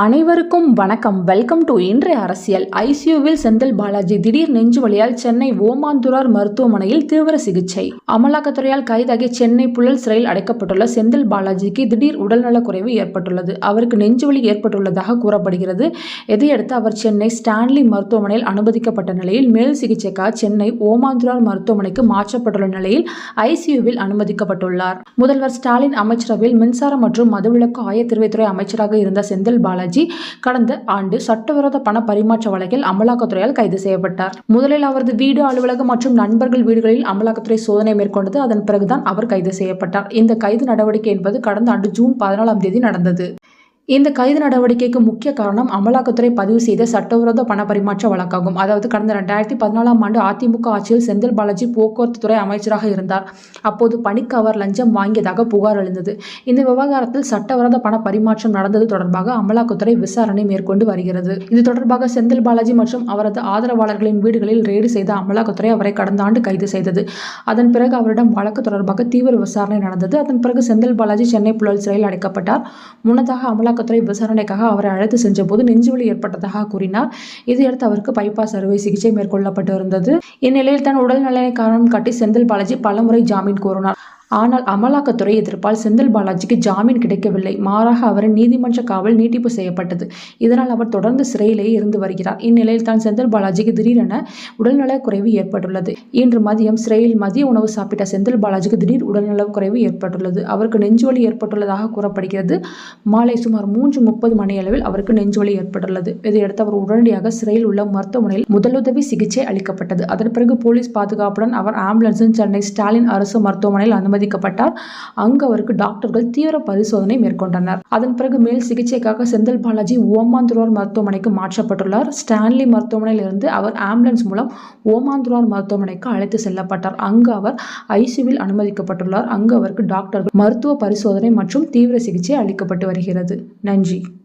அனைவருக்கும் வணக்கம். Welcome to இன்றைய அரசியல். ஐசியூவில் செந்தில் பாலாஜி திடீர் நெஞ்சு வழியால் சென்னை ஓமாந்துரார் மருத்துவமனையில் தீவிர சிகிச்சை. அமலாக்கத்துறையால் கைதாகி சென்னை புழல் சிறையில் அடைக்கப்பட்டுள்ள செந்தில் பாலாஜிக்கு திடீர் உடல்நலக் குறைவு ஏற்பட்டுள்ளது. அவருக்கு நெஞ்சுவலி ஏற்பட்டுள்ளதாக கூறப்படுகிறது. இதையடுத்து அவர் சென்னை ஸ்டான்லி மருத்துவமனையில் அனுமதிக்கப்பட்ட நிலையில் மேல் சிகிச்சைக்காக சென்னை ஓமாந்துரார் மருத்துவமனைக்கு மாற்றப்பட்டுள்ள நிலையில் ஐசியூவில் அனுமதிக்கப்பட்டுள்ளார். முதல்வர் ஸ்டாலின் அமைச்சரவையில் மின்சாரம் மற்றும் மதுவிலக்கு ஆயத்தீர்வைத்துறை அமைச்சராக இருந்த செந்தில் பாலாஜி கடந்த ஆண்டு சட்டவிரோத பண பரிமாற்ற வழக்கில் அமலாக்கத்துறையால் கைது செய்யப்பட்டார். முதலில் அவரது வீடு அலுவலகம் மற்றும் நண்பர்கள் வீடுகளில் அமலாக்கத்துறை சோதனை மேற்கொண்டது. அதன் பிறகுதான் அவர் கைது செய்யப்பட்டார். இந்த கைது நடவடிக்கை என்பது கடந்த ஆண்டு ஜூன் பதினாலாம் தேதி நடந்தது. இந்த கைது நடவடிக்கைக்கு முக்கிய காரணம் அமலாக்கத்துறை பதிவு செய்த சட்டவிரோத பண பரிமாற்ற வழக்காகும். அதாவது கடந்த ரெண்டாயிரத்தி பதினாலாம் ஆண்டு அதிமுக ஆட்சியில் செந்தில் பாலாஜி போக்குவரத்து துறை அமைச்சராக இருந்தார். அப்போது பணிக்கு அவர் லஞ்சம் வாங்கியதாக புகார் எழுந்தது. இந்த விவகாரத்தில் சட்டவிரோத பண பரிமாற்றம் நடந்தது தொடர்பாக அமலாக்கத்துறை விசாரணை மேற்கொண்டு வருகிறது. இது தொடர்பாக செந்தில் பாலாஜி மற்றும் அவரது ஆதரவாளர்களின் வீடுகளில் ரெய்டு செய்த அமலாக்கத்துறை அவரை கடந்த ஆண்டு கைது செய்தது. அதன் பிறகு அவரிடம் வழக்கு தொடர்பாக தீவிர விசாரணை நடந்தது. அதன் பிறகு செந்தில் பாலாஜி சென்னை புழல் சிறையில் அடைக்கப்பட்டார். முன்னதாக அமலாக்க அமலாக்கத்துறை விசாரணைக்காக அவரை அழைத்து சென்றபோது நெஞ்சுவலி ஏற்பட்டதாக கூறினார். இதையடுத்து அவருக்கு பைபாஸ் அறுவை சிகிச்சை மேற்கொள்ளப்பட்டு இருந்தது இந்நிலையில் தன் உடல்நலனை காரணம் காட்டி செந்தில் பாலாஜி பலமுறை ஜாமீன் கோரினார். ஆனால் அமலாக்கத்துறை எதிர்ப்பால் செந்தில் பாலாஜிக்கு ஜாமீன் கிடைக்கவில்லை. மாறாக அவரின் நீதிமன்ற காவல் நீட்டிப்பு செய்யப்பட்டது. இதனால் அவர் தொடர்ந்து சிறையிலேயே இருந்து வருகிறார். இந்நிலையில் தான் செந்தில் பாலாஜிக்கு திடீரென உடல்நலக் குறைவு ஏற்பட்டுள்ளது. இன்று மதியம் சிறையில் மதிய உணவு சாப்பிட்ட செந்தில் பாலாஜிக்கு திடீர் உடல்நலக் குறைவு ஏற்பட்டுள்ளது. அவருக்கு நெஞ்சுவலி ஏற்பட்டுள்ளதாக கூறப்படுகிறது. மாலை சுமார் மூன்று முப்பது மணியளவில் அவருக்கு நெஞ்சுவலி ஏற்பட்டுள்ளது. இதையடுத்து அவர் உடனடியாக சிறையில் உள்ள மருத்துவமனையில் முதலுதவி சிகிச்சை அளிக்கப்பட்டது. அதன் பிறகு போலீஸ் பாதுகாப்புடன் அவர் ஆம்புலன்ஸில் சென்னை ஸ்டாலின் அரசு மருத்துவமனையில் அனுமதி அனுமதிக்கப்பட்டார் அங்கு அவருக்கு டாக்டர்கள் தீவிர பரிசோதனை மேற்கொண்டனர். அதன் பிறகு மேல் சிகிச்சைக்காக செந்தில் பாலாஜி ஓமாந்துரார் மருத்துவமனைக்கு மாற்றப்பட்டுள்ளார். ஸ்டான்லி மருத்துவமனையில் இருந்து அவர் ஆம்புலன்ஸ் மூலம் ஓமாந்துரார் மருத்துவமனைக்கு அழைத்து செல்லப்பட்டார். அங்கு அவர் ஐசியூவில் அனுமதிக்கப்பட்டுள்ளார். அங்கு அவருக்கு டாக்டர்கள் மருத்துவ பரிசோதனை மற்றும் தீவிர சிகிச்சை அளிக்கப்பட்டு வருகிறது. நன்றி.